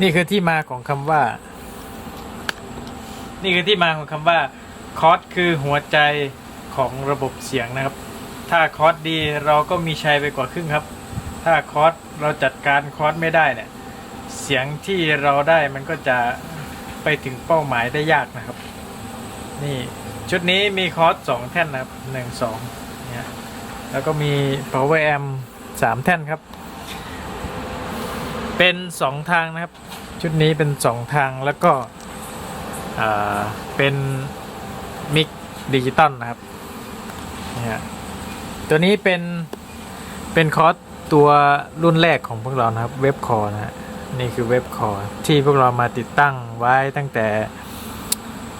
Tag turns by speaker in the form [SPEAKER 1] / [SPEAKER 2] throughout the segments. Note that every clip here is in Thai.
[SPEAKER 1] นี่คือที่มาของคำว่า นี่คือที่มาของคำว่าคอร์สคือหัวใจของระบบเสียงนะครับ ถ้าคอร์สดีเราก็มีชัยไปกว่าครึ่งครับ ถ้าคอร์สเราจัดการคอร์สไม่ได้เนี่ย เสียงที่เราได้มันก็จะไปถึงเป้าหมายได้ยากนะครับ นี่ชุดนี้มีคอร์สสองแท่นนะครับหนึ่งสองเนี่ยแล้วก็มี power amp สามแท่นครับ เป็นสองทางนะครับ ชุดนี้เป็นสองทางแล้วก็เป็นมิกดิจิตอลนะครับเนี่ยตัวนี้เป็นเป็นคอร์สตัวรุ่นแรกของพวกเรานะครับเว็บคอร์นะฮะนี่คือเว็บคอร์ที่พวกเรามาติดตั้งไว้ตั้งแต่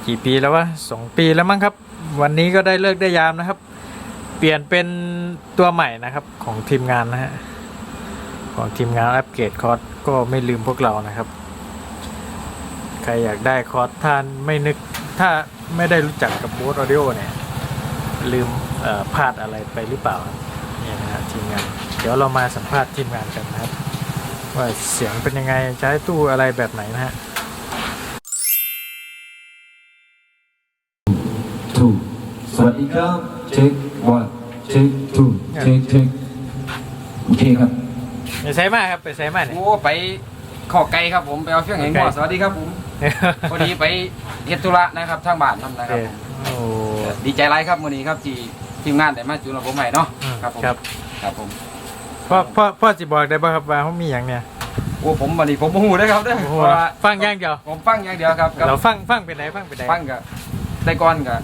[SPEAKER 1] กี่ปีแล้ววะสองปีแล้วมั้งครับ วันนี้ก็ได้เลิกได้ยามนะครับ เปลี่ยนเป็นตัวใหม่นะครับของทีมงานนะฮะ ของทีมงานอัปเกรดคอร์สก็ไม่ลืมพวกเรานะครับ ใครอยากได้คอร์สท่านไม่นึกถ้าไม่ได้รู้จักกับบูธออดิโอเนี่ย ลืมพลาดอะไรไปหรือเปล่าเนี่ยนะฮะทีมงาน เดี๋ยวเรามาสัมภาษณ์ทีมงานกันนะครับ ว่าเสียงเป็นยังไงใช้ตู้อะไรแบบไหนนะฮะ
[SPEAKER 2] two สวัสดีครับ check one check two check check โอเคครับ
[SPEAKER 1] ไปใช้มากครับไปใช้มากเนี่ย
[SPEAKER 3] โอ้ไปขอไกลครับผมไปเอาเฟี้ยงเห็นหัวสวัสดีครับผมพอดีไปเฮ็ดธุระนะครับทางบ้านนั่นนะครับผม
[SPEAKER 1] โอ้
[SPEAKER 3] ดีใจไรครับมื้อนี้ครับที่ทีมงานได้มาจูนระบบใหม่เนาะ
[SPEAKER 1] อืม
[SPEAKER 3] ครับผม
[SPEAKER 1] ครับ
[SPEAKER 3] ครับผม
[SPEAKER 1] พ่อพ่อพ่อจิบอกได้ป่ะครับว่าเขามีอย่างเนี่ย
[SPEAKER 3] โอ้ผมวันนี้ผมบ่ฮู้เด้อครับเด้อ
[SPEAKER 1] โอ้โห
[SPEAKER 3] เพราะว่า
[SPEAKER 1] ฟังอย่างเดียว
[SPEAKER 3] ผมฟังอย่างเดียวครับกับ
[SPEAKER 1] เราฟังฟังเป็นไหนฟังเป็นไหน
[SPEAKER 3] ฟังกับแต่ก่อนก็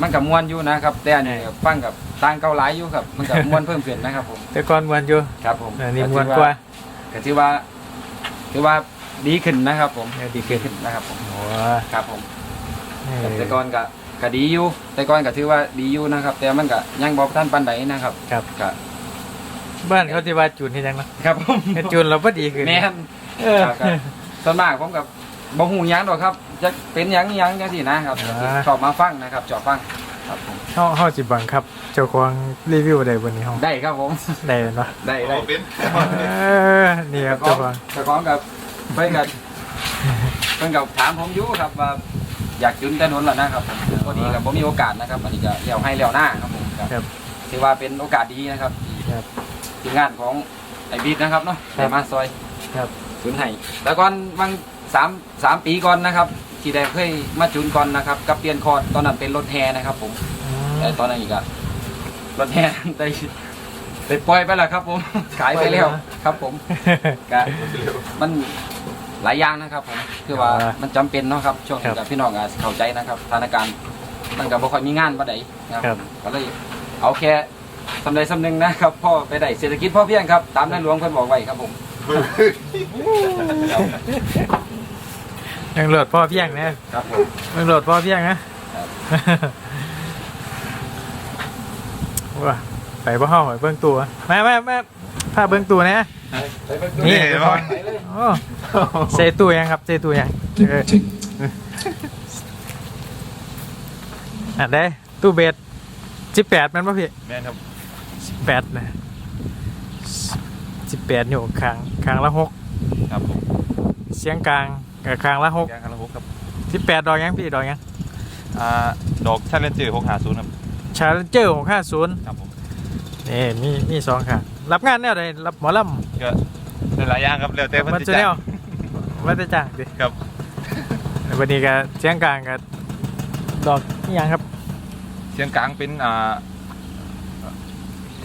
[SPEAKER 3] มันก็ม่วนอยู่นะครับแต่อันนี้ก็ฟังกับต่างเก่าหลายอยู่ครับ มันก็ม่วนเพิ่มขึ้นนะครับผม
[SPEAKER 1] แต่ก่อนมวนอยู่
[SPEAKER 3] ครับผม
[SPEAKER 1] อันนี้มวนกว่า
[SPEAKER 3] ก็ถือว่าถือว่าดีขึ้นนะครับ ผม
[SPEAKER 1] เออดีขึ้น
[SPEAKER 3] ขึ้นนะครับผม
[SPEAKER 1] โอ้
[SPEAKER 3] ครับผม
[SPEAKER 1] เออ
[SPEAKER 3] แต่ก่อนก็ก็ดีอยู่แต่ก่อนก็ถือว่าดีอยู่นะครับ แต่มันก็ยังบ่ทันปานใดนะครับ
[SPEAKER 1] ครับ
[SPEAKER 3] ก็
[SPEAKER 1] บ้านเขาที่ว่าจูนที่ยังเนาะ
[SPEAKER 3] ครับผม
[SPEAKER 1] ให้จูนเราพอดีขึ้น
[SPEAKER 3] แม่น
[SPEAKER 1] เออ
[SPEAKER 3] ครับครับส่วนมากผมกับ บ่ฮู้หยังดอกครับจะเป็นหยังหยังจังซี่นะครับ
[SPEAKER 1] อ่า
[SPEAKER 3] ชอบมาฟังนะครับชอบฟังครับผม
[SPEAKER 1] เฮาเฮาสิบังครับ เจ้าของรีวิวได้บนนี้เฮา
[SPEAKER 3] ได้ครับผม
[SPEAKER 1] ได้เนาะ
[SPEAKER 3] ได้ได้
[SPEAKER 1] เออนี่ครับเจ้าของ
[SPEAKER 3] แต่ของกับเพิ่นกับเพิ่นกับถามผมอยู่ครับว่าอยากจุนแต่นนแล้วนะครับผมพอดีกับผมมีโอกาสนะครับอันนี้ก็เลี้ยวให้เลี้ยวหน้าครับผมครับ
[SPEAKER 1] ครับ
[SPEAKER 3] ถือว่าเป็นโอกาสดีนะครับที่
[SPEAKER 1] ครับ
[SPEAKER 3] ทีมงานของไอบีดนะครับเนาะ
[SPEAKER 1] ครับ
[SPEAKER 3] ได้มาซอย
[SPEAKER 1] ครับ
[SPEAKER 3] จุนให้แล้วก่อนบาง สามสามปีก่อนนะครับ ที่ได้เคยมาจุนก่อนนะครับกับเปลี่ยนคอร์ดตอนนั้นเป็นรถแฮนะครับ ผม
[SPEAKER 1] อื
[SPEAKER 3] แต่
[SPEAKER 1] ม
[SPEAKER 3] ตอนนั้นอีกอะรถแฮได้ได้ปล่อยไปแล้วครับ ผมขายไปแล้วครับ ผมก็มันหลายอย่างนะครับ ผมคือว่า
[SPEAKER 1] อ่ามั
[SPEAKER 3] มันจำเป็นเนาะครับช่วง
[SPEAKER 1] ครั
[SPEAKER 3] นี้
[SPEAKER 1] บ
[SPEAKER 3] กับพี่น้องอาจสิเข้าใจนะครับสถานการณ์มันก็บ่ค่อยมีงานปานใดนะค
[SPEAKER 1] ครั
[SPEAKER 3] รับบก็เลยเอาแค่สำใดสำหนึ่งนะครับพ่อไปได้เศรษฐกิจพ่อเพียงครับ ตามในหลวงเพิ่นบอกไว้ครับผม
[SPEAKER 1] ยังโหลดพ่อเพียงนะครับ
[SPEAKER 3] ผม
[SPEAKER 1] ยังโหลดพ่อเพียงนะครับว้าไปบ่เฮาไปเบิ่งตัวมามามาพาเบิ่งตัวนะนี่
[SPEAKER 3] เดี๋ยว
[SPEAKER 1] เดี๋ยวก่อนโอ้เซตู้ยังครับเซตู้ยังเออ
[SPEAKER 2] check
[SPEAKER 1] อะได้ตู้เบสสิบแปดมันป่ะพี่
[SPEAKER 3] แม่นครับ
[SPEAKER 1] สิบแปดนะสิบแปดอยู่คางคางละหก
[SPEAKER 3] ครับผม
[SPEAKER 1] เสียงกลาง กับคางละหก
[SPEAKER 3] ยางคาราบุกครับ
[SPEAKER 1] สิบแปดดอกยังพี่ดอกยัง
[SPEAKER 4] อ่าดอกชาเลนเจอร์หกหาศูนย์ครับ
[SPEAKER 1] ชาร์เจอร์หกห้าศูนย์
[SPEAKER 4] ครับผม
[SPEAKER 1] นี่มีมีสองค่ะ รับงานแนวใดรับหมอล
[SPEAKER 4] ก็หลายอย่างครับแล้วแต่ำเพิ่
[SPEAKER 1] มัน
[SPEAKER 4] น
[SPEAKER 1] จะ
[SPEAKER 4] สิ
[SPEAKER 1] แน
[SPEAKER 4] จ้าง
[SPEAKER 1] วว่าจะจ้างดิ
[SPEAKER 4] ครับ
[SPEAKER 1] วันนี้ก็เสียงกลางกับดอกนี่ยังครับ
[SPEAKER 4] เสียงกลางเป็นอ่า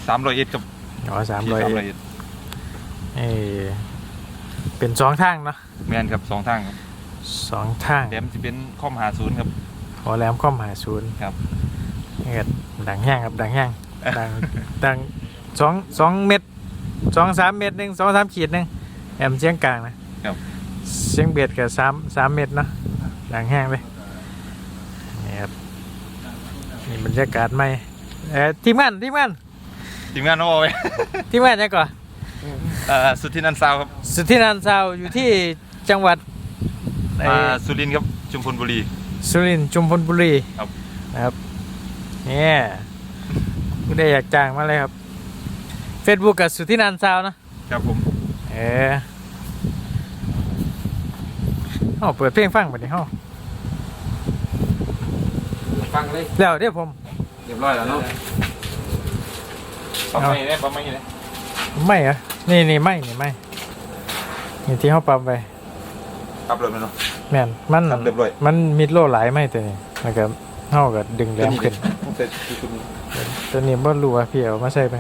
[SPEAKER 4] สามร้อยเอ็ดกับ
[SPEAKER 1] อ๋อสามร้อย
[SPEAKER 4] สามร้อยเอ็ด
[SPEAKER 1] เออ เป็นสองทางเนาะ
[SPEAKER 4] แมนครับสองทางครับ
[SPEAKER 1] สองทาง
[SPEAKER 4] แถมจะเป็นคอมหาศูนย์ครับ
[SPEAKER 1] หอแหลมข้อมหาศูนย์
[SPEAKER 4] ครับ
[SPEAKER 1] นี่ก็ดังแห้งครับดังแห้งดังดังสองสองเม็ดสองสามเม็ดหนึ่งสองสามขีดหนึ่งแอมเสียงกลางนะครับเสียงเบียดกับสามสามเม็ดเนาะดังแห้งเลยนี่ครับนี่บรรยากาศใหม่เอ่อทีมงานทีมงาน
[SPEAKER 4] ทีมงานเอาไว้
[SPEAKER 1] ทีมงานยังก่อน
[SPEAKER 4] อ่าสุทธินันท์ซาวครับ
[SPEAKER 1] สุทธินันท์ซาวอยู่ที่จังหวัดเอ่
[SPEAKER 4] อ่า
[SPEAKER 1] อ
[SPEAKER 4] สุรินทร์ครับชุมพลบุรี
[SPEAKER 1] สุรินทร์จุมพลบุรี
[SPEAKER 4] ครับ
[SPEAKER 1] นะครับเนี่ยผู้ใดอยากจ้างมาเลยครับ Facebook กับสุทธินันท์ซาวน์เนอะ
[SPEAKER 4] ครับผม
[SPEAKER 1] เออเฮาเปิดเพลงฟังบัดนี้เฮา
[SPEAKER 3] ฟังเลย
[SPEAKER 1] แล้วเดี๋ยวผม
[SPEAKER 3] เรียบร้อยแล้วเนาะ
[SPEAKER 4] ปั๊มไม่ได้ปั๊มไม่ได้
[SPEAKER 1] ไม่เหรอ นี่นี่ไม่นี่ไม่นี่ที่เฮาปรับไป
[SPEAKER 4] ปั๊มเลยมันเนาะ
[SPEAKER 1] แม่นมัน
[SPEAKER 4] ครับเรียบร้อย
[SPEAKER 1] มันมิดโลหลายไม่ตัวนี้แล้วก็เฮาก็ดึงแหลมขึ้น
[SPEAKER 4] ต้องใส่ชุดนี้
[SPEAKER 1] ตัวนี้บ่รู้ว่าพี่เอามาใส่ไป